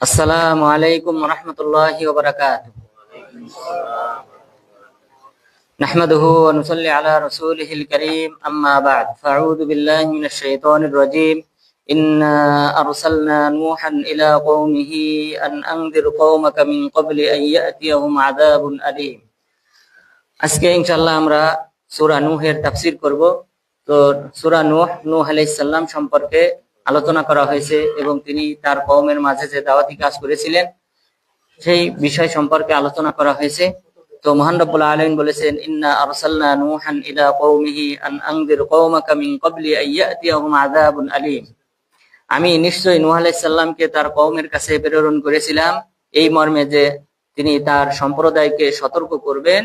السلام عليكم ورحمة الله وبركاته نحمده ونصلي على رسوله الكريم أما بعد فأعوذ بالله من الشيطان الرجيم إنا أرسلنا نوحا إلى قومه أن أنذر قومك من قبل أن يأتيهم عذاب أليم আজকে ইনশাল্লাহ আমরা সূরা নূহের তাফসীর করব তো সূরা নূহ নূহ আলাইহিস সালাম সম্পর্কে আলোচনা করা হয়েছে এবং তিনি তার কওমের মাঝে যে দাওয়াতি কাজ করেছিলেন, সেই বিষয় সম্পর্কে আলোচনা করা হয়েছে। তো মহান রব্বুল আলামিন বলেছেন, ইন্না আরসালনা নূহান ইলা কওমিহি আন আনযির কওমাকা মিন ক্বাবলি আন ইয়াতিয়াহুম আযাবুন আমি নিশ্চয় নূহ আলাইহিস তার কওমের কাছে প্রেরণ করেছিলাম। এই মর্মে যে তিনি তার সম্প্রদায়কে সতর্ক করবেন,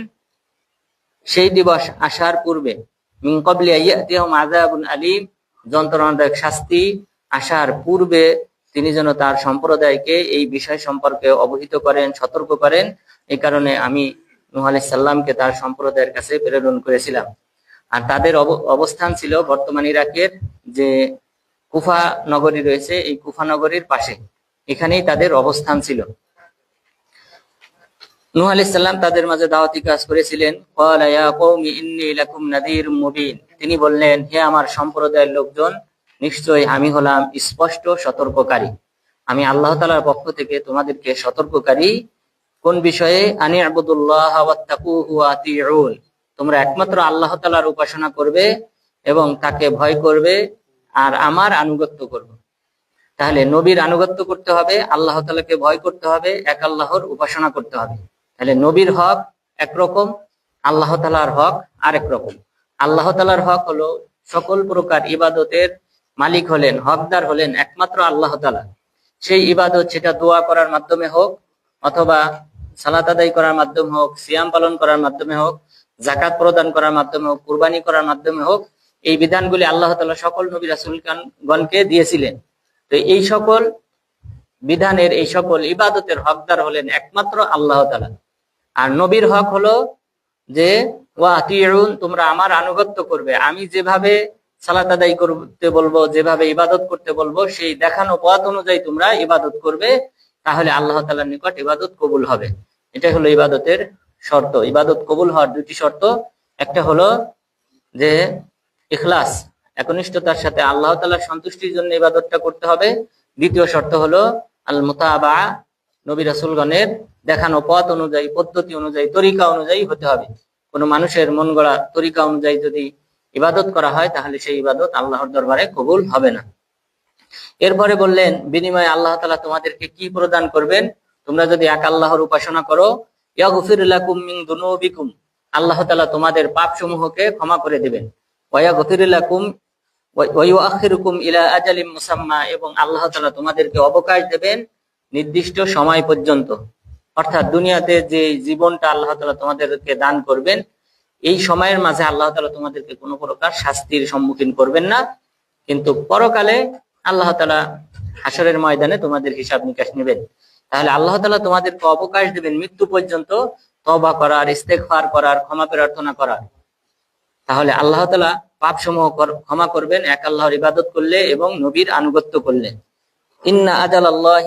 সেই দিবস আসার পূর্বে, মিন ক্বাবলি আন ইয়াতিয়াহুম আযাবুন যন্ত্রণাদায়ক শাস্তি আসার পূর্বে তিনি যেন তার সম্প্রদায়কে এই বিষয় সম্পর্কে অবহিত করেন, সতর্ক করেন। এই কারণে আমি নূহ সালামকে তার সম্প্রদায়ের কাছে প্রেরণ করেছিলাম। আর তাদের অব- অবস্থান ছিল বর্তমান ইরাকের যে কুফা নগরী রয়েছে, এই কুফা নগরীর পাশে। এখানেই তাদের অবস্থান ছিল। নূহ তাদের মাঝে দাওয়াতি কাজ করেছিলেন। তিনি বললেন, হে আমার সম্প্রদায়ের লোকজন নিশ্চয়ই আমি হলাম স্পষ্ট সতর্ককারী। আমি আল্লাহ তাআলার পক্ষ থেকে তোমাদেরকে সতর্ককারী। কোন বিষয়ে? আনি আবুদুল্লাহ তোমরা একমাত্র আল্লাহ তাআলার উপাসনা করবে এবং তাকে ভয় করবে আর আমার আনুগত্য করবে। তাহলে নবীর আনুগত্য করতে হবে, আল্লাহ তাআলাকে ভয় করতে হবে, এক আল্লাহর উপাসনা করতে হবে। তাহলে নবীর হক একরকম আল্লাহ তালার হক আরেক রকম। আল্লাহ তালার হক হলো সকল প্রকার ইবাদতের মালিক হলেন, হকদার হলেন একমাত্র আল্লাহ তালা সেই ইবাদত সেটা দোয়া করার মাধ্যমে হোক অথবা সালাত আদায় করার মাধ্যমে হোক, সিয়াম পালন করার মাধ্যমে হোক জাকাত প্রদান করার মাধ্যমে হোক, কুরবানি করার মাধ্যমে হোক, এই বিধানগুলি আল্লাহ তালা সকল নবী রাসুল গণকে দিয়েছিলেন। তো এই সকল বিধানের, এই সকল ইবাদতের হকদার হলেন একমাত্র আল্লাহ তালা আর নবীর হক হলো যে, ওয়া তোমরা আমার আনুগত্য করবে। আমি যেভাবে সালাত আদায় করতে বলব, যেভাবে ইবাদত করতে বলব, সেই দেখানো পথ অনুযায়ী তোমরা ইবাদত করবে, তাহলে আল্লাহ তালার নিকট ইবাদত কবুল হবে। এটা হলো ইবাদতের শর্ত। ইবাদত কবুল হওয়ার দুটি শর্ত। একটা হলো যে ইখলাস, একনিষ্ঠতার সাথে আল্লাহ তালার সন্তুষ্টির জন্য ইবাদতটা করতে হবে। দ্বিতীয় শর্ত হলো আল মুতাবা নবী রাসূলগণের দেখানো পথ অনুযায়ী, পদ্ধতি অনুযায়ী, তরিকা অনুযায়ী হতে হবে। কোনো মানুষের মন গড়া তরিকা অনুযায়ী যদি ইবাদত করা হয়, তাহলে সেই ইবাদত আল্লাহর দরবারে কবুল হবে না। এরপরে বললেন, বিনিময়ে আল্লাহ তাআলা তোমাদেরকে কি প্রদান করবেন? তোমরা যদি এক আল্লাহর উপাসনা করো, ইয়াগফির লাকুম দুনুবিকুম। আল্লাহ তাআলা তোমাদের পাপ সমূহকে ক্ষমা করে দিবেন। এবং আল্লাহ তালা তোমাদেরকে অবকাশ দেবেন নির্দিষ্ট সময় পর্যন্ত। অর্থাৎ দুনিয়াতে যে জীবনটা আল্লাহ তালা তোমাদেরকে দান করবেন এই সময়ের মাঝে আল্লাহ তালা তোমাদেরকে কোনো প্রকার শাস্তির সম্মুখীন করবেন না। কিন্তু পরকালে আল্লাহ তালা হাসরের ময়দানে তোমাদের হিসাব নিকাশ নেবেন। তাহলে আল্লাহ তালা তোমাদেরকে অবকাশ দেবেন মৃত্যু পর্যন্ত তবা করার, ইস্তেগফার করার, ক্ষমা প্রার্থনা করার। তাহলে আল্লাহ তালা পাপ সমূহ ক্ষমা করবেন, এক আল্লাহর ইবাদত করলে এবং নবীর আনুগত্য করলে। ইন্না আজাল আল্লাহ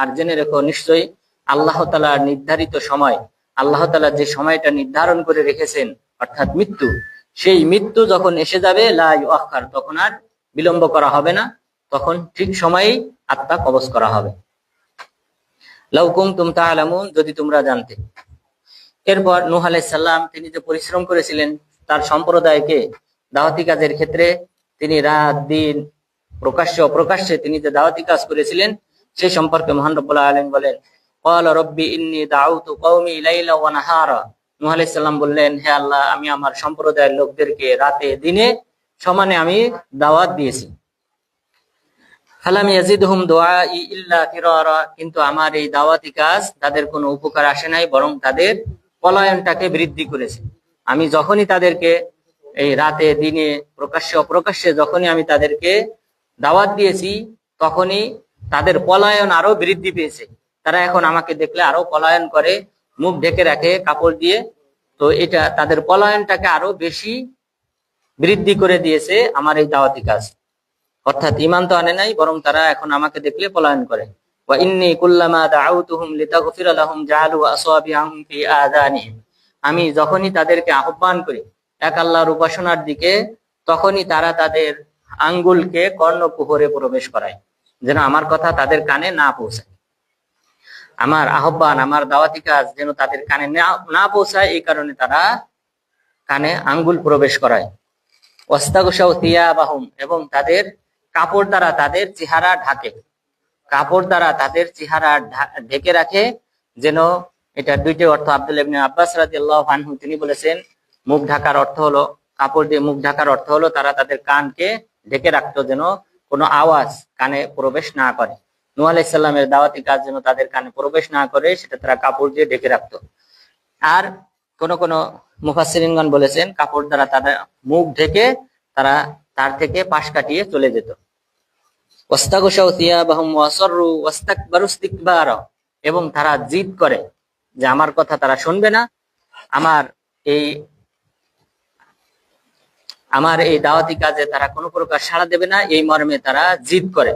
আর জেনে রেখো, নিশ্চয়ই আল্লাহ তাআলার নির্ধারিত সময় আল্লাহ তাআলা যে সময়টা নির্ধারণ করে রেখেছেন, অর্থাৎ মৃত্যু, সেই মৃত্যু যখন এসে যাবে, লা ইউআখার তখন আর বিলম্ব করা হবে না। তখন ঠিক সময়েই আত্মা কবজ করা হবে। লাউ কুনতুম তাআলামুন, যদি তোমরা জানতে। এরপর নূহ আলাইহিস সালাম, তিনি যে পরিশ্রম করেছিলেন, তার সম্প্রদায়কে দাওয়াতি কাজের ক্ষেত্রে তিনি রাত, দিন, প্রকাশ্যে, অপ্রকাশ্যে তিনি যে দাওয়াতি কাজ করেছিলেন সেই সম্পর্কে মহান রব্বুল আলামিন বলেন ক্বালা রব্বি ইন্নী দাউতু কওমি লাইলা ওয়া নূহ আলাইহিস বললেন, হে আল্লাহ, আমি আমার সম্প্রদায়ের লোকদেরকে রাতে দিনে সমানে আমি দাওয়াত দিয়েছি। ফালাম ইয়াজিদহুম দুআই ইল্লা ফিরারা কিন্তু আমার এই দাওয়াতি কাজ তাদের কোনো উপকার আসে নাই, বরং তাদের পলায়নটাকে বৃদ্ধি করেছে। আমি যখনই তাদেরকে এই রাতে, দিনে, প্রকাশ্যে, অপ্রকাশ্যে যখনই আমি তাদেরকে দাওয়াত দিয়েছি, তখনই তাদের পলায়ন আরও বৃদ্ধি পেয়েছে। তারা এখন আমাকে দেখলে আরও পলায়ন করে, মুখ ঢেকে রাখে, কাপড় দিয়ে। তো এটা, তাদের পলায়নটাকে আরও বেশি বৃদ্ধি করে দিয়েছে আমার এই দাওয়াতি কাজ। অর্থাৎ ইমান তো আনে নাই, বরং তারা এখন আমাকে দেখলে পলায়ন করে। আমি যখনই তাদেরকে আহ্বান করি, এক আল্লাহর উপাসনার দিকে, তখনই তারা তাদের আঙ্গুলকে কর্ণকুহরে প্রবেশ করায়, যেন আমার কথা তাদের কানে না পৌঁছায়। আমার আহ্বান, আমার দাওয়াতি কাজ যেন তাদের কানে না- পৌঁছায়, এই কারণে তারা কানে আঙ্গুল প্রবেশ করায়। এবং তাদের কাপড় দ্বারা তাদের চেহারা ঢাকে। কাপড় দ্বারা তাদের চেহারা ঢেকে রাখে, যেন এটা দুইটি অর্থ। আব্দুল আব্বাস রাদিয়াল্লাহু তিনি বলেছেন, মুখ ঢাকার অর্থ হলো, কাপড় দিয়ে মুখ ঢাকার অর্থ হলো, তারা তাদের কানকে ঢেকে রাখতো, যেন কোনো আওয়াজ কানে প্রবেশ না করে। নূহ আলাইহিস সালামের দাওয়াতি কাজ যেন তাদের কানে প্রবেশ না করে, সেটা তারা কাপড় দিয়ে ঢেকে রাখতো। আর কোন কোন মুফাসসিরিনগণ বলেছেন, কাপড় দ্বারা তাদের মুখ ঢেকে তারা তার থেকে পাশ কাটিয়ে চলে যেত। এবং তারা জিদ করে যে আমার কথা তারা শুনবে না। আমার এই আমার এই দাওয়াতি কাজে তারা কোনো প্রকার সাড়া দেবে না। এই মর্মে তারা জিদ করে।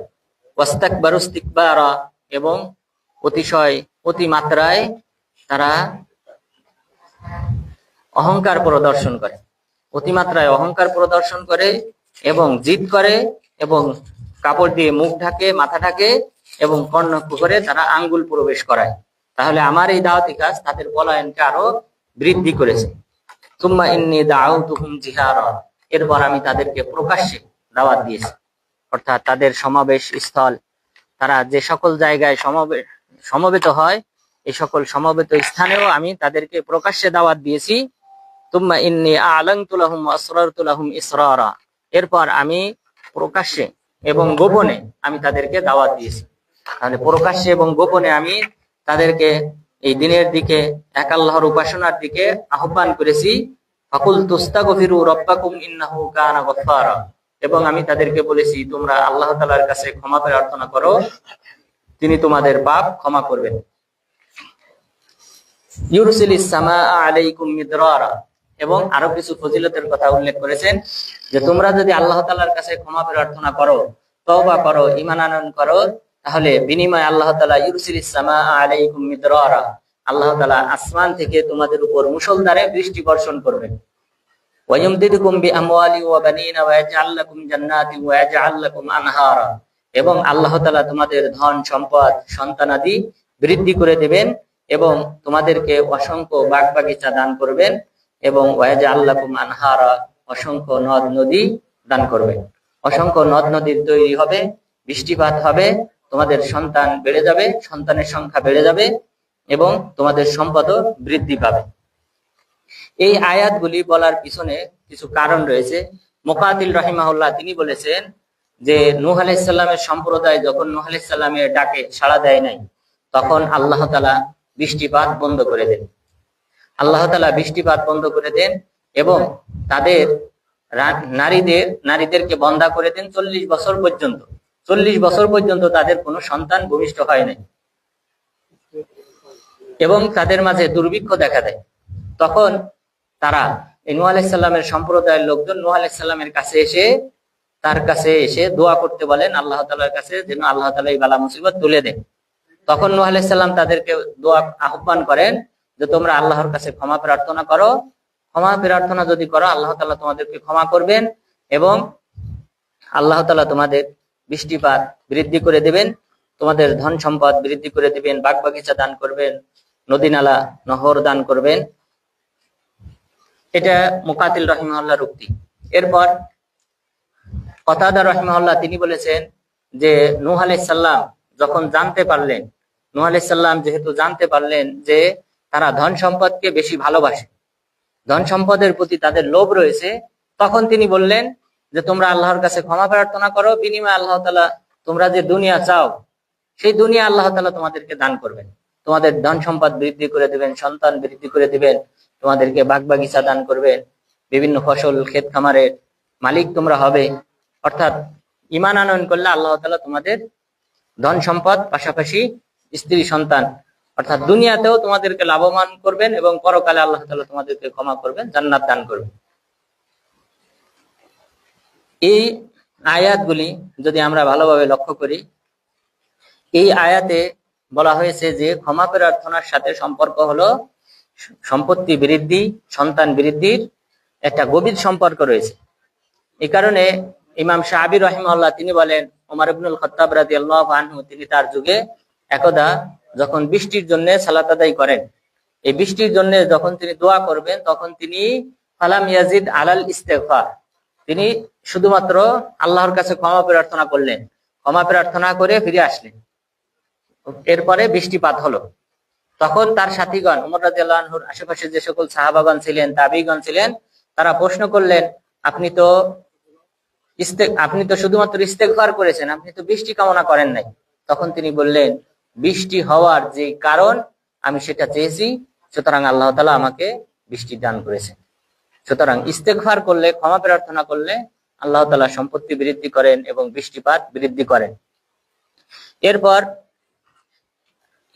ওয়াস্তাকবারু ইস্তিকবারা এবং অতিশয় অতিমাত্রায় তারা অহংকার প্রদর্শন করে। অতিমাত্রায় অহংকার প্রদর্শন করে এবং জিদ করে এবং কাপড় দিয়ে মুখ ঢাকে, মাথা ঢাকে এবং কর্ণ করে তারা আঙ্গুল প্রবেশ করায়। তাহলে আমার এই দাওয়াতি কাজ তাদের পলায়নকে আরও বৃদ্ধি করেছে। তুম্মা ইন্নি দাউতুহুম জিহারা। এরপর আমি তাদেরকে প্রকাশ্যে দাওয়াত দিয়েছি। অর্থাৎ তাদের সমাবেশ স্থল। তারা যে সকল জায়গায় সমাবে সমবেত হয়, এই সকল সমবেত স্থানেও আমি তাদেরকে প্রকাশ্যে দাওয়াত দিয়েছি। তুম্মা ইন্নি আলাংতু লাহুম আসরারতু লাহুম ইসরারা। এরপর আমি প্রকাশ্যে এবং গোপনে আমি তাদেরকে দাওয়াত দিয়েছি। তাহলে প্রকাশ্যে এবং গোপনে আমি তাদেরকে এই দিনের দিকে এক আল্লাহর উপাসনার দিকে আহ্বান করেছি। ফাকুল তুস্তাগফিরু রব্বাকুম ইন্নাহু কানা এবং আমি তাদেরকে বলেছি, তোমরা আল্লাহ তালার কাছে ক্ষমা প্রার্থনা করো। তিনি তোমাদের পাপ ক্ষমা করবেন। এবং আরও কিছু ফজিলতের কথা উল্লেখ করেছেন, যে তোমরা যদি আল্লাহ তালার কাছে ক্ষমা প্রার্থনা করো তবা করো, ঈমান আনয়ন করো, তাহলে বিনিময় আল্লাহ তালা ইউরসিলিস সামা আলাইকুম মিদরারা। আল্লাহ তালা আসমান থেকে তোমাদের উপর মুষলধারে বৃষ্টি বর্ষণ করবেন। ওয়ায়ুমদিদুকুম বিআমওয়ালি ওয়া বানিনা ওয়া ইয়াজআল লাকুম জান্নাতি ওয়া এবং আল্লাহ তাআলা তোমাদের ধন সম্পদ সন্তানাদি বৃদ্ধি করে দেবেন এবং তোমাদেরকে অসংখ্য বাগ বাগিচা দান করবেন এবং ওয়াজআল লাকুম আনহারা অসংখ্য নদ নদী দান করবেন। অসংখ্য নদ নদীর তৈরি হবে, বৃষ্টিপাত হবে, তোমাদের সন্তান বেড়ে যাবে, সন্তানের সংখ্যা বেড়ে যাবে এবং তোমাদের সম্পদও বৃদ্ধি পাবে। এই আয়াতগুলি বলার পিছনে কিছু কারণ রয়েছে। মোকাতিল রহিমাহুল্লাহ তিনি বলেছেন যে, নূহ আলাইসাল্লামের সম্প্রদায় যখন নূহ আলাইসাল্লামের ডাকে, সাড়া দেয় নাই, তখন আল্লাহ তালা বৃষ্টিপাত বন্ধ করে দেন। আল্লাহ তালা বৃষ্টিপাত বন্ধ করে দেন এবং তাদের নারীদের, নারীদেরকে বন্ধা করে দেন চল্লিশ বছর পর্যন্ত। চল্লিশ বছর পর্যন্ত তাদের কোনো সন্তান ভূমিষ্ঠ হয় নাই। এবং তাদের মাঝে দুর্ভিক্ষ দেখা দেয়। তখন তারা। নূহ আলাইসাল্লামের সম্প্রদায়ের লোকজন নূহ আলাইসাল্লামের কাছে এসে তার কাছে এসে দোয়া করতে বলেন আল্লাহ তালার কাছে যেন আল্লাহ তালা এই বালা মুসিবত তুলে দেন। তখন নূহ আলাইসাল্লাম তাদেরকে দোয়া আহ্বান করেন যে তোমরা আল্লাহর কাছে ক্ষমা প্রার্থনা করো। ক্ষমা প্রার্থনা যদি করো, আল্লাহ তালা তোমাদেরকে ক্ষমা করবেন এবং আল্লাহ তালা তোমাদের বৃষ্টিপাত বৃদ্ধি করে দেবেন, তোমাদের ধন সম্পদ বৃদ্ধি করে দেবেন বাগ বাগিচা দান করবেন নদী নালা নহর দান করবেন এটা মুকাতিল রহিমাল্লাহর উক্তি। এরপর কতাদা রহিমাল্লাহ তিনি বলেছেন যে নূহ আলাইসাল্লাম যখন জানতে পারলেন, নূহ আলাইসাল্লাম যেহেতু জানতে পারলেন যে তারা ধন সম্পদকে বেশি ভালোবাসে, ধন সম্পদের প্রতি তাদের লোভ রয়েছে, তখন তিনি বললেন যে তোমরা আল্লাহর কাছে ক্ষমা প্রার্থনা করো, বিনিময়ে আল্লাহ তালা তোমরা যে দুনিয়া চাও, সেই দুনিয়া আল্লাহ তালা তোমাদেরকে দান করবেন। তোমাদের ধন সম্পদ বৃদ্ধি করে দিবেন, সন্তান বৃদ্ধি করে দিবেন তোমাদেরকে বাগ বাগিচা দান করবেন, বিভিন্ন ফসল ক্ষেত খামারের মালিক তোমরা হবে। অর্থাৎ ইমান আনয়ন করলে আল্লাহ তালা তোমাদের ধন সম্পদ, পাশাপাশি স্ত্রী সন্তান। অর্থাৎ দুনিয়াতেও তোমাদেরকে লাভবান করবেন এবং পরকালে আল্লাহ তালা তোমাদেরকে ক্ষমা করবেন, জান্নাত দান করবেন। এই আয়াতগুলি যদি আমরা ভালোভাবে লক্ষ্য করি, এই আয়াতে বলা হয়েছে যে ক্ষমা প্রার্থনার সাথে সম্পর্ক হলো সম্পত্তি বৃদ্ধি, সন্তান বৃদ্ধির একটা গভীর সম্পর্ক রয়েছে। এই কারণে ইমাম সাহাবি রহিমাল্লাহ তিনি বলেন ওমর ইবনুল খত্তাব রাদিয়াল্লাহু আনহু, তিনি তার যুগে একদা যখন বৃষ্টির জন্য সালাত আদায় করেন, এই বৃষ্টির জন্য যখন তিনি দোয়া করবেন, তখন তিনি ফালাম ইয়াজিদ আলাল ইস্তেগফার, তিনি শুধুমাত্র আল্লাহর কাছে ক্ষমা প্রার্থনা করলেন, ক্ষমা প্রার্থনা করে ফিরে আসলেন। এরপরে বৃষ্টিপাত হলো। তখন তার সাথীগণ, উমর আশেপাশে যে সকল সাহাবাগণ ছিলেন, তাবিগণ ছিলেন, তারা প্রশ্ন করলেন, আপনি তো আপনি তো শুধুমাত্র ইস্তেকবার করেছেন, আপনি তো বৃষ্টি কামনা করেন নাই। তখন তিনি বললেন, বৃষ্টি হওয়ার যে কারণ, আমি সেটা চেয়েছি, সুতরাং আল্লাহ তালা আমাকে বৃষ্টি দান করেছেন। সুতরাং ইস্তেকভার করলে, ক্ষমা প্রার্থনা করলে, আল্লাহ তালা সম্পত্তি বৃদ্ধি করেন এবং বৃষ্টিপাত বৃদ্ধি করেন। এরপর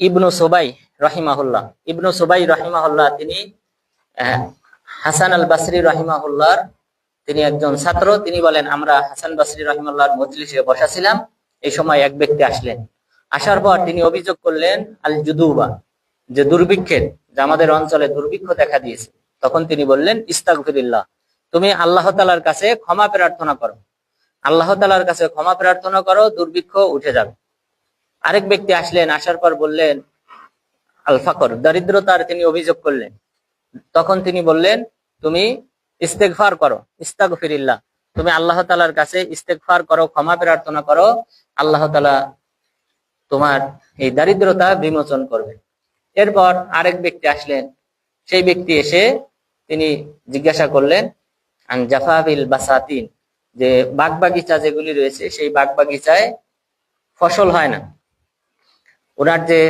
ইবনু সোবাই রহিমাহুল্লাহ। ইবনু সোবাই রহিমাহুল্লাহ তিনি হাসান আল বাসরি রহিমাহুল্লাহর তিনি একজন ছাত্র। তিনি বলেন, আমরা হাসান বাসরি রহিমাল্লাহর মজলিসে বসা ছিলাম। এই সময় এক ব্যক্তি আসলেন। আসার পর তিনি অভিযোগ করলেন আল জুদুবা যে দুর্ভিক্ষের, যে আমাদের অঞ্চলে দুর্ভিক্ষ দেখা দিয়েছে। তখন তিনি বললেন, ইস্তাগফিরিল্লাহ, তুমি আল্লাহ তালার কাছে ক্ষমা প্রার্থনা করো। আল্লাহ তালার কাছে ক্ষমা প্রার্থনা করো, দুর্ভিক্ষ উঠে যাবে। আরেক ব্যক্তি আসলেন, আসার পর বললেন আল ফাকর দরিদ্রতার তিনি অভিযোগ করলেন। তখন তিনি বললেন, তুমি ইস্তেগফার করো, ইস্তাগফিরিল্লাহ। তুমি আল্লাহ তালার কাছে ইস্তেগফার করো, ক্ষমা প্রার্থনা করো। আল্লাহ তালা তোমার এই দারিদ্রতা বিমোচন করবে। এরপর আরেক ব্যক্তি আসলেন। সেই ব্যক্তি এসে তিনি জিজ্ঞাসা করলেন জাফাবিল বাসাতিন? যে বাগ বাগিচা যেগুলি রয়েছে, সেই বাগ বাগিচায় ফসল হয় না। ওনার যে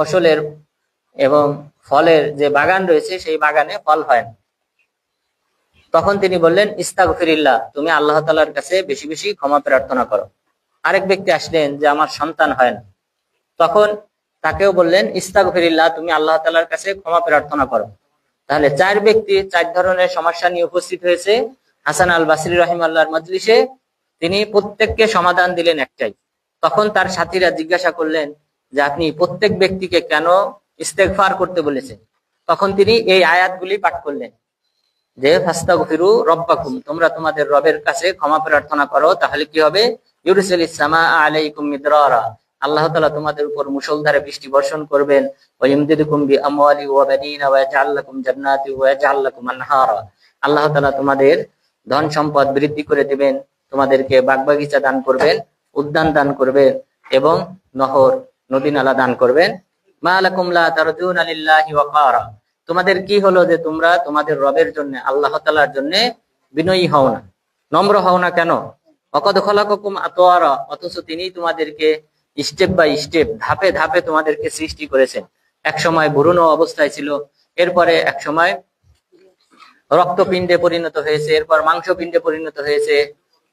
ফসলের এবং ফলের যে বাগান রয়েছে, সেই বাগানে ফল হয় না। তখন তিনি বললেন, ইস্তাগফিরিল্লাহ, তুমি আল্লাহ তালার কাছে বেশি বেশি ক্ষমা প্রার্থনা করো। আরেক ব্যক্তি আসলেন যে, আমার সন্তান হয় না। তখন তাকেও বললেন, ইস্তাগফিরিল্লাহ, তুমি আল্লাহ তালার কাছে ক্ষমা প্রার্থনা করো। তাহলে চার ব্যক্তি, চার ধরনের সমস্যা নিয়ে উপস্থিত হয়েছে। হাসান আল বাসরি রহিম আল্লাহর মজলিসে তিনি প্রত্যেককে সমাধান দিলেন একটাই। তখন তার সাথীরা জিজ্ঞাসা করলেন যে আপনি প্রত্যেক ব্যক্তিকে কেন ইস্তেগফার করতে বলেছেন? তখন তিনি এই আয়াতগুলি পাঠ করলেন। যে, ফাস্তাগফিরু রব্বাকুম, তোমরা তোমাদের রবের কাছে ক্ষমা প্রার্থনা করো, তাহলে কি হবে? ইউরসিল ইসলামা আলাইকুম মিদরারা, আল্লাহ তালা তোমাদের উপর মুসলধারে বৃষ্টি বর্ষণ করবেন। আল্লাহ তালা তোমাদের ধন সম্পদ বৃদ্ধি করে দিবেন, তোমাদেরকে বাগবাগিচা দান করবেন, উদ্যান দান করবেন এবং নহর নদী নালা দান করবেন। তোমাদের কি হলো যে তোমরা তোমাদের রবের জন্য, আল্লাহ তালার জন্য বিনয়ী হও না, নম্র হও না কেন? অকদ খলাকুম আতোয়ারা অথচ তিনি তোমাদেরকে স্টেপ বাই স্টেপ ধাপে ধাপে তোমাদেরকে সৃষ্টি করেছেন। এক সময় ভ্রূণ অবস্থায় ছিল, এরপরে এক সময় রক্তপিণ্ডে পরিণত হয়েছে, এরপর মাংসপিণ্ডে পরিণত হয়েছে,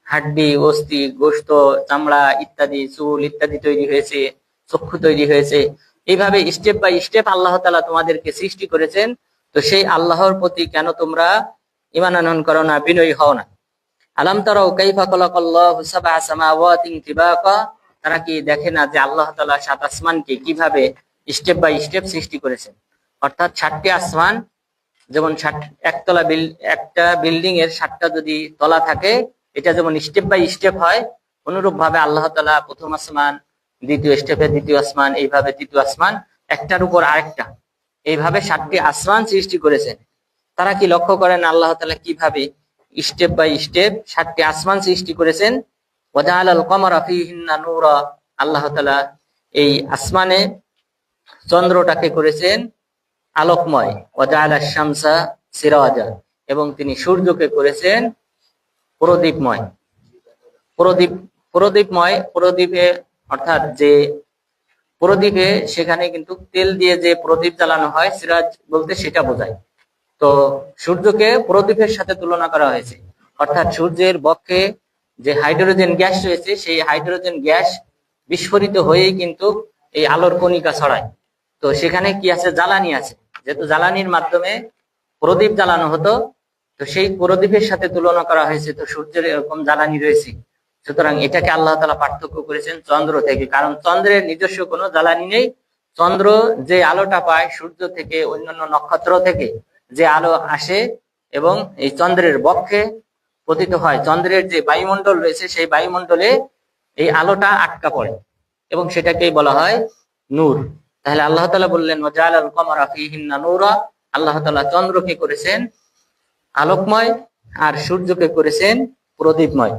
হাড্ডি, অস্থি, গোস্ত, চামড়া ইত্যাদি, চুল ইত্যাদি তৈরি হয়েছে। চক্ষু তৈরি হয়েছে। এইভাবে স্টেপ বাই স্টেপ আল্লাহ তালা তোমাদেরকে সৃষ্টি করেছেন। তো সেই আল্লাহর প্রতি কেন তোমরা ইমান করো না, বিনয়ী হও না। আলাম তারাও কাইফা কলাকাল্লাহু তারা কি দেখে না যে আল্লাহ তালা সাত আসমানকে কীভাবে স্টেপ বাই স্টেপ সৃষ্টি করেছেন? অর্থাৎ সাতটি আসমান, যেমন ষাট একতলা বিল, একটা বিল্ডিং এর সাতটা যদি তলা থাকে, এটা যেমন স্টেপ বাই স্টেপ হয় অনুরূপ ভাবে আল্লাহ তালা প্রথম আসমান দ্বিতীয় স্টেপে দ্বিতীয় আসমান, এইভাবে তৃতীয় আসমান, একটার উপর আরেকটা। এইভাবে সাতটি আসমান সৃষ্টি করেছেন তারা কি লক্ষ্য করেন আল্লাহ তালা কীভাবে স্টেপ বাই স্টেপ সাতটি আসমান সৃষ্টি করেছেন? আল্লাহ তাআলা এই আসমানে চন্দ্রটাকে করেছেন আলোকময়। শামসা এবং তিনি সূর্যকে করেছেন প্রদীপময়। প্রদীপ, প্রদীপময়, প্রদীপে অর্থাৎ যে প্রদীপে সেখানে কিন্তু তেল দিয়ে যে প্রদীপ জ্বালানো হয়, সিরাজ বলতে সেটা বোঝায়। তো সূর্যকে প্রদীপের সাথে তুলনা করা হয়েছে। অর্থাৎ সূর্যের বক্ষে যে হাইড্রোজেন গ্যাস রয়েছে, সেই হাইড্রোজেন গ্যাস বিস্ফোরিত হয়েই কিন্তু এই আলোর কণিকা ছড়ায়। তো সেখানে কি আছে? জ্বালানি আছে। যেহেতু জ্বালানির মাধ্যমে প্রদীপ জ্বালানো হতো, তো সেই প্রদীপের সাথে তুলনা করা হয়েছে। তো সূর্যের এরকম জ্বালানি রয়েছে। সুতরাং এটাকে আল্লাহ তালা পার্থক্য করেছেন চন্দ্র থেকে। কারণ চন্দ্রের নিজস্ব কোনো জ্বালানি নেই। চন্দ্র যে আলোটা পায়, সূর্য থেকে, অন্যান্য নক্ষত্র থেকে যে আলো আসে এবং এই চন্দ্রের বক্ষে পতিত হয়। চন্দ্রের যে বায়ুমণ্ডল রয়েছে, সেই বায়ুমণ্ডলে এই আলোটা আটকা পড়ে এবং সেটাকেই বলা হয় নূর। তাহলে আল্লাহ তালা বললেন ওজাল আল কমার ফিহিন্না নূরা। আল্লাহ তালা চন্দ্রকে করেছেন আলোকময় আর সূর্যকে করেছেন প্রদীপময়।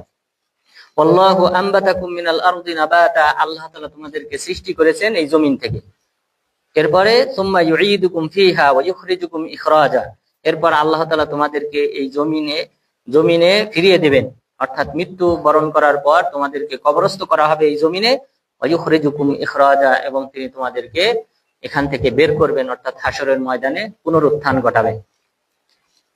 মিনাল আরদি নাবাতা, আল্লাহ তাআলা তোমাদেরকে সৃষ্টি করেছেন এই জমিন থেকে। এরপরে, সুম্মা ইউঈদুকুম ফিহা ওয়া ইখরাজা। এরপর আল্লাহ তাআলা তোমাদেরকে এই জমিনে জমিনে ফিরিয়ে দেবেন। অর্থাৎ মৃত্যু বরণ করার পর তোমাদেরকে কবরস্থ করা হবে এই জমিনে। ওয়া ইখরিজুকুম ইখরাজা, এবং তিনি তোমাদেরকে এখান থেকে বের করবেন, অর্থাৎ হাসরের ময়দানে পুনরুত্থান ঘটাবেন।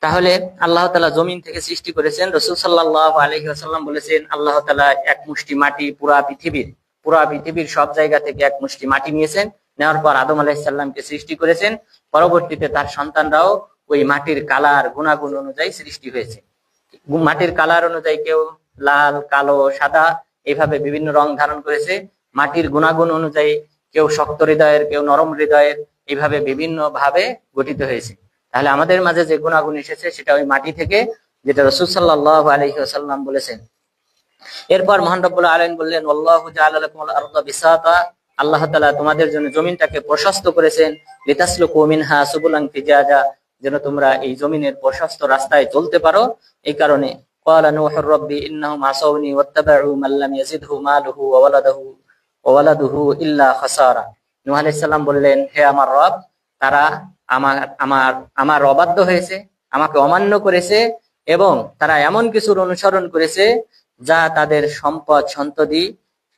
তাহলে আল্লাহ তালা জমিন থেকে সৃষ্টি করেছেন। রসুল সাল্লাহ আলহি আসাল্লাম বলেছেন, আল্লাহ তালা এক মুষ্টি মাটি পুরা পৃথিবীর পুরা পৃথিবীর সব জায়গা থেকে এক মুষ্টি মাটি নিয়েছেন। নেওয়ার পর আদম আলাহিসাল্লামকে সৃষ্টি করেছেন। পরবর্তীতে তার সন্তানরাও ওই মাটির কালার, গুণাগুণ অনুযায়ী সৃষ্টি হয়েছে। মাটির কালার অনুযায়ী কেউ লাল, কালো, সাদা এইভাবে বিভিন্ন রং ধারণ করেছে। মাটির গুণাগুণ অনুযায়ী কেউ শক্ত হৃদয়ের, কেউ নরম হৃদয়ের এইভাবে বিভিন্ন ভাবে গঠিত হয়েছে। তাহলে আমাদের মাঝে যে গুণাগুণ এসেছে সেটা ওই মাটি থেকে যেটা রসুল সাল্লাহ আলহি আসাল্লাম বলেছেন এরপর মহান রব্বুল আলম বললেন বিসাতা আল্লাহ তালা তোমাদের জন্য জমিনটাকে প্রশস্ত করেছেন লিতাসলু কুমিনহা সুবুলাং ফিজাজা যেন তোমরা এই জমিনের প্রশস্ত রাস্তায় চলতে পারো এই কারণে قال نوح ربي انهم عصوني واتبعوا من لم يزده ماله وولده وولده الا خسارا নূহ আলাইহিস সালাম বললেন হে আমার রব তারা আমার আমার আমার অবাধ্য হয়েছে, আমাকে অমান্য করেছে এবং তারা এমন কিছুর অনুসরণ করেছে যা তাদের সম্পদ সন্ততি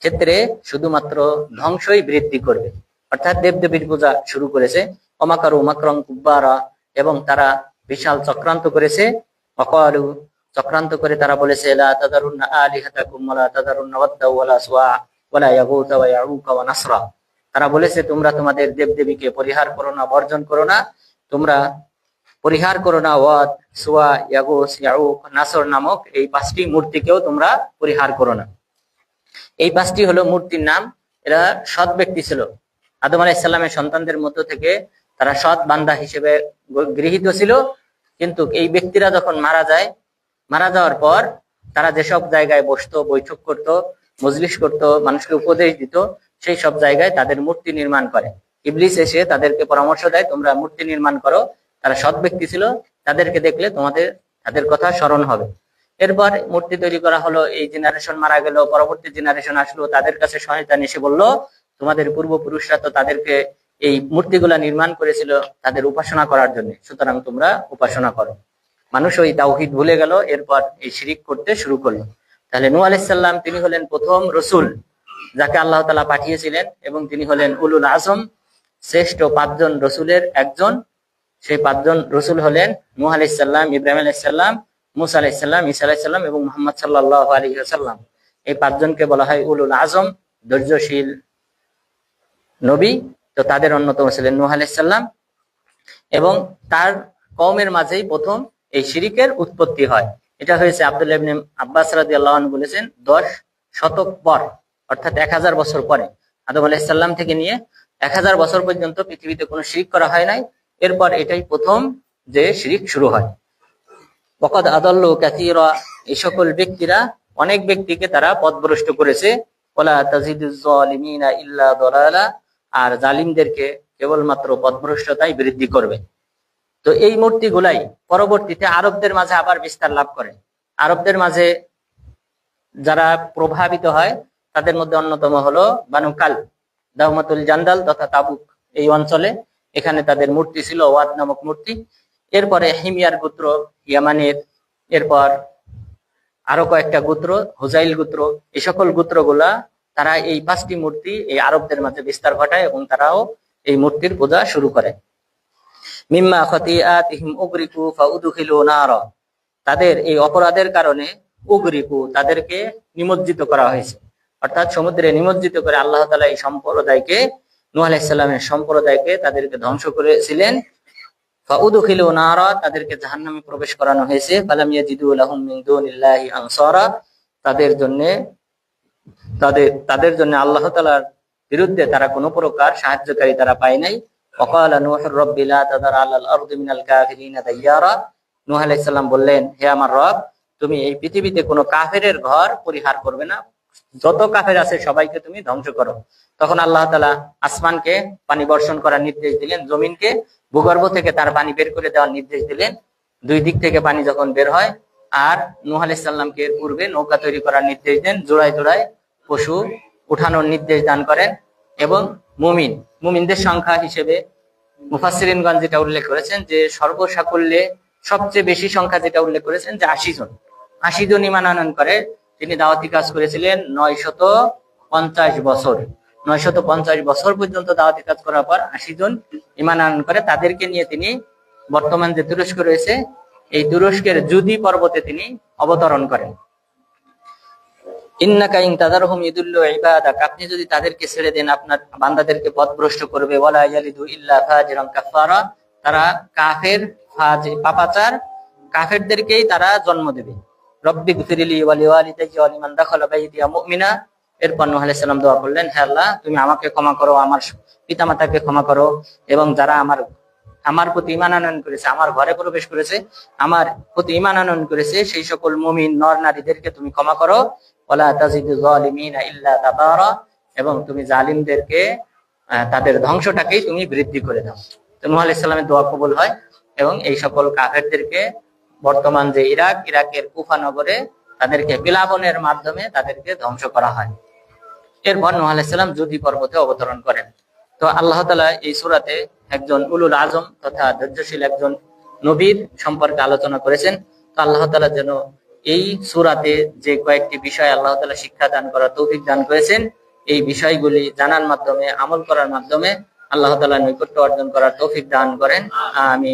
ক্ষেত্রে শুধুমাত্র ধ্বংসই বৃদ্ধি করবে। অর্থাৎ দেবদেবীর পূজা শুরু করেছে। অমাকার মাকরং কুব্বারা এবং তারা বিশাল চক্রান্ত করেছে। অকালু চক্রান্ত করে তারা বলেছে, লা তাদারুন্না আলিহাতাকুম তাদারুন্না ওয়ালা সুয়া ওয়ালা ইয়াগুতা ওয়া নাসরা। তারা বলেছে, তোমরা তোমাদের দেবদেবীকে পরিহার করো না, বর্জন করো না। তোমরা পরিহার করো না, ওয়াদ, সুয়া, ইয়াগুস, ইয়াউক, নাসর নামক এই পাঁচটি মূর্তিকেও তোমরা পরিহার করো না। এই পাঁচটি হলো মূর্তির নাম। এরা সৎ ব্যক্তি ছিল। আদম আলাইসাল্লামের সন্তানদের মধ্য থেকে তারা সৎ বান্দা হিসেবে গৃহীত ছিল। কিন্তু এই ব্যক্তিরা যখন মারা যায়, মারা যাওয়ার পর তারা যেসব জায়গায় বসতো, বৈঠক করত, মজলিস করত, মানুষকে উপদেশ দিত সেই সব জায়গায় তাদের মূর্তি নির্মাণ করে। ইবলিস এসে তাদেরকে পরামর্শ দেয়, তোমরা মূর্তি নির্মাণ করো। তারা সৎ ব্যক্তি ছিল। তাদেরকে দেখলে তোমাদের, তাদের কথা স্মরণ হবে। এরপর মূর্তি তৈরি করা হলো। এই জেনারেশন মারা গেল। পরবর্তী জেনারেশন আসলো। তাদের কাছে শয়তান এসে বলল, তোমাদের পূর্বপুরুষরা তো তাদেরকে এই মূর্তিগুলা নির্মাণ করেছিল তাদের উপাসনা করার জন্য। সুতরাং তোমরা উপাসনা করো। মানুষ ওই তাওহিদ ভুলে গেল। এরপর এই শিরিক করতে শুরু করল। তাহলে নু আলাইসাল্লাম তিনি হলেন প্রথম রসুল। যাকে আল্লাহ তালা পাঠিয়েছিলেন এবং তিনি হলেন উলুল আজম, শ্রেষ্ঠ পাঁচজন রসুলের একজন। সেই পাঁচজন রসুল হলেন নূহ আলাইসাল্লাম ইব্রাহিম আলাইসাল্লাম মুসা আলাইসাল্লাম ইসা আলাইসাল্লাম এবং মোহাম্মদ সাল্লাহ আলী সাল্লাম এই পাঁচজনকে বলা হয় উলুল আজম, ধৈর্যশীল নবী। তো তাদের অন্যতম ছিলেন নূহ আলাইসাল্লাম এবং তার কমের মাঝেই প্রথম এই শিরিকের উৎপত্তি হয়। এটা হয়েছে ইবনে আব্বাস রাদিয়াল্লাহু আনহু বলেছেন, দশ শতক পর। অর্থাৎ এক হাজার বছর পরে। আদম আলাইসাল্লাম থেকে নিয়ে এক হাজার বছর পর্যন্ত পৃথিবীতে কোনো শিরিক করা হয় নাই। এরপর এটাই প্রথম যে শিরিক শুরু হয়। বকদ আদল্ল ক্যাথিরা এই সকল ব্যক্তিরা, অনেক ব্যক্তিকে তারা পথভ্রষ্ট করেছে। আর জালিমদেরকে কেবলমাত্র পথভ্রষ্টতাই বৃদ্ধি করবে। তো এই মূর্তিগুলাই পরবর্তীতে আরবদের মাঝে আবার বিস্তার লাভ করে। আরবদের মাঝে যারা প্রভাবিত হয় তাদের মধ্যে অন্যতম হলো বানুকাল দাহমাতুল জান্দাল তথা তাবুক এই অঞ্চলে। এখানে তাদের মূর্তি ছিল ওয়াদ নামক মূর্তি। এরপরে হিমিয়ার গোত্র ইয়ামানের, এরপর আরও কয়েকটা গোত্র, হুজাইল গোত্র, এই সকল গোত্রগুলা তারা এই পাঁচটি মূর্তি এই আরবদের মাঝে বিস্তার ঘটায় এবং তারাও এই মূর্তির পূজা শুরু করে। মিম্মা খতিয়াতিহিম উগরিকু ফাউদুখিলু নার। তাদের এই অপরাধের কারণে উগরিকু তাদেরকে নিমজ্জিত করা হয়েছে। অর্থাৎ সমুদ্রে নিমজ্জিত করে আল্লাহ তালা এই সম্প্রদায়কে নু আলাইসাল্লামের সম্প্রদায়কে তাদেরকে ধ্বংস করেছিলেন। তাদেরকে প্রবেশ করানো হয়েছে। তাদের তাদের জন্য আল্লাহ তালার বিরুদ্ধে তারা কোনো প্রকার সাহায্যকারী তারা পায় নাই। বললেন, হে আমার রব, তুমি এই পৃথিবীতে কোনো কাফের ঘর পরিহার করবে না। যত কাফের আছে সবাইকে তুমি ধ্বংস করো। তখন আল্লাহ তালা আসমানকে পানি বর্ষণ করার নির্দেশ দিলেন, জমিনকে ভূগর্ভ থেকে তার পানি বের করে দেওয়ার নির্দেশ দিলেন। দুই দিক থেকে পানি যখন বের হয়, আর নূহ আলাইহিস এর পূর্বে নৌকা তৈরি করার নির্দেশ দেন, জোড়ায় জোড়ায় পশু উঠানোর নির্দেশ দান করেন এবং মুমিন, মুমিনদের সংখ্যা হিসেবে মুফাসিরিনগঞ্জ যেটা উল্লেখ করেছেন যে সর্বসাকুল্যে সবচেয়ে বেশি সংখ্যা যেটা উল্লেখ করেছেন যে আশি জন। আশি জন ইমান আনয়ন করে তিনি দাওয়াতি কাজ করেছিলেন নয় পঞ্চাশ বছর। নয় শত পঞ্চাশ বছর পর্যন্ত দাওয়াতি কাজ করার পর আশি জন ইমান আনয়ন করে তাদেরকে নিয়ে তিনি বর্তমান যে তুরস্ক রয়েছে, এই তুরস্কের জুদি পর্বতে তিনি অবতরণ করেন। ইন্নাকা ইন তাদারহুম ইদুল্লু ইবাদাক, আপনি যদি তাদেরকে ছেড়ে দেন, আপনার বান্দাদেরকে পথভ্রষ্ট করবে, ওয়ালা ইয়ালিদু ইল্লা ফাজিরান তারা কাফের ফাজি পাপাচার কাফেরদেরকেই তারা জন্ম দেবে। রব্বি ওয়ালি দাখালা মুমিনা। এরপর আলাইহিস সালাম দোয়া করলেন, হে আল্লাহ, তুমি আমাকে ক্ষমা করো, আমার পিতামাতাকে ক্ষমা করো এবং যারা আমার আমার প্রতি ইমান আনয়ন করেছে, আমার ঘরে প্রবেশ করেছে, আমার প্রতি ইমান আনয়ন করেছে, সেই সকল মুমিন, নর নারীদেরকে তুমি ক্ষমা করো। ওলা তাজিদু যালিমিনা ইল্লা এবং তুমি জালিমদেরকে তাদের ধ্বংসটাকেই তুমি বৃদ্ধি করে দাও। তো নূহ আলাইহিস সালামের দোয়া কবুল হয় এবং এই সকল কাফেরদেরকে বর্তমান যে ইরাক, ইরাকের কুফা নগরে তাদেরকে বিলাবনের মাধ্যমে তাদেরকে ধ্বংস করা হয়। এরপর নূহ আলাইহিস সালাম জুদি পর্বতে অবতরণ করেন। তো আল্লাহ তালা এই সুরাতে একজন উলুল আজম তথা ধৈর্যশীল একজন নবীর সম্পর্কে আলোচনা করেছেন। তো আল্লাহ তালা যেন এই সুরাতে যে কয়েকটি বিষয় আল্লাহ তালা শিক্ষা দান করার তৌফিক দান করেছেন, এই বিষয়গুলি জানার মাধ্যমে, আমল করার মাধ্যমে আল্লাহ তালা নৈকট্য অর্জন করার তৌফিক দান করেন। আমি